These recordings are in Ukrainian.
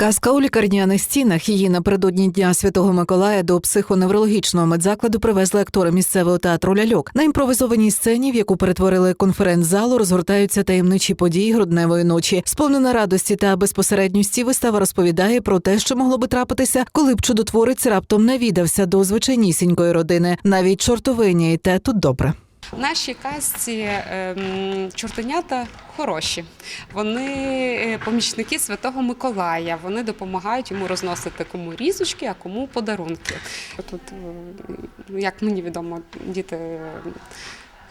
Казка у лікарняних стінах її напередодні дня Святого Миколая до психоневрологічного медзакладу привезли актори місцевого театру Ляльок. На імпровізованій сцені, в яку перетворили конференц-залу, розгортаються таємничі події грудневої ночі. Сповнена радості та безпосередньості вистава розповідає про те, що могло би трапитися, коли б чудотворець раптом навідався до звичайнісінької родини. Навіть чортовиня і те тут добре. В нашій казці ем, чортенята хороші. Вони е, помічники Святого Миколая. Вони допомагають йому розносити кому різочки, а кому подарунки. Тут, е, як мені відомо, діти.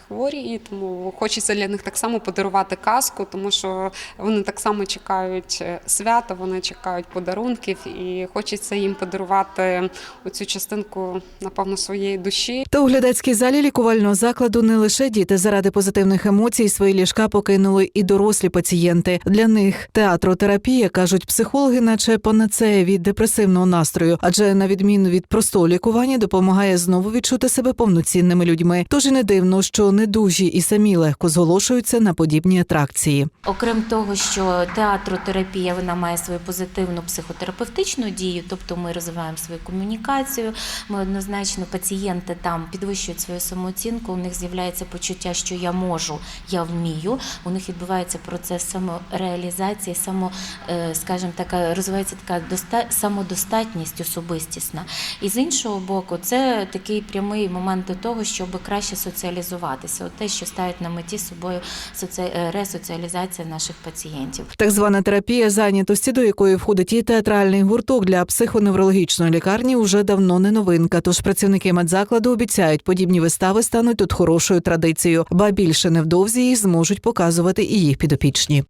Хворі, і тому хочеться для них так само подарувати казку, тому що вони так само чекають е, свята, вони чекають подарунків, і хочеться їм подарувати оцю частинку, напевно, своєї душі. Та у глядацькій залі лікувального закладу не лише діти заради позитивних емоцій свої ліжка покинули і дорослі пацієнти. Для них театротерапія кажуть психологи, наче панацея від депресивного настрою, адже на відміну від простого лікування допомагає знову відчути себе повноцінними людьми. Тож і не дивно, що недужі і самі легко зголошуються на подібні атракції. Окрім того, що театротерапія вона має свою позитивну психотерапевтичну дію, тобто ми розвиваємо свою комунікацію. Ми однозначно пацієнти там підвищують свою самооцінку. У них з'являється почуття, що я можу, я вмію. У них відбувається процес самореалізації, само, е, скажімо так, розвивається така доста- самодостатність особистісна. І з іншого боку, це такий прямий момент до того, щоб краще соціалізуватися. От те, що ставить на меті собою е, ресоціалізація наших пацієнтів. Так звана терапія зайнятості, до якої входить і театральний гурток для психоневрологічної лікарні, уже давно не новинка. Тож працівники медзакладу обіцяють, подібні вистави стануть тут хорошою традицією, ба більше невдовзі їх зможуть показувати і їх підопічні.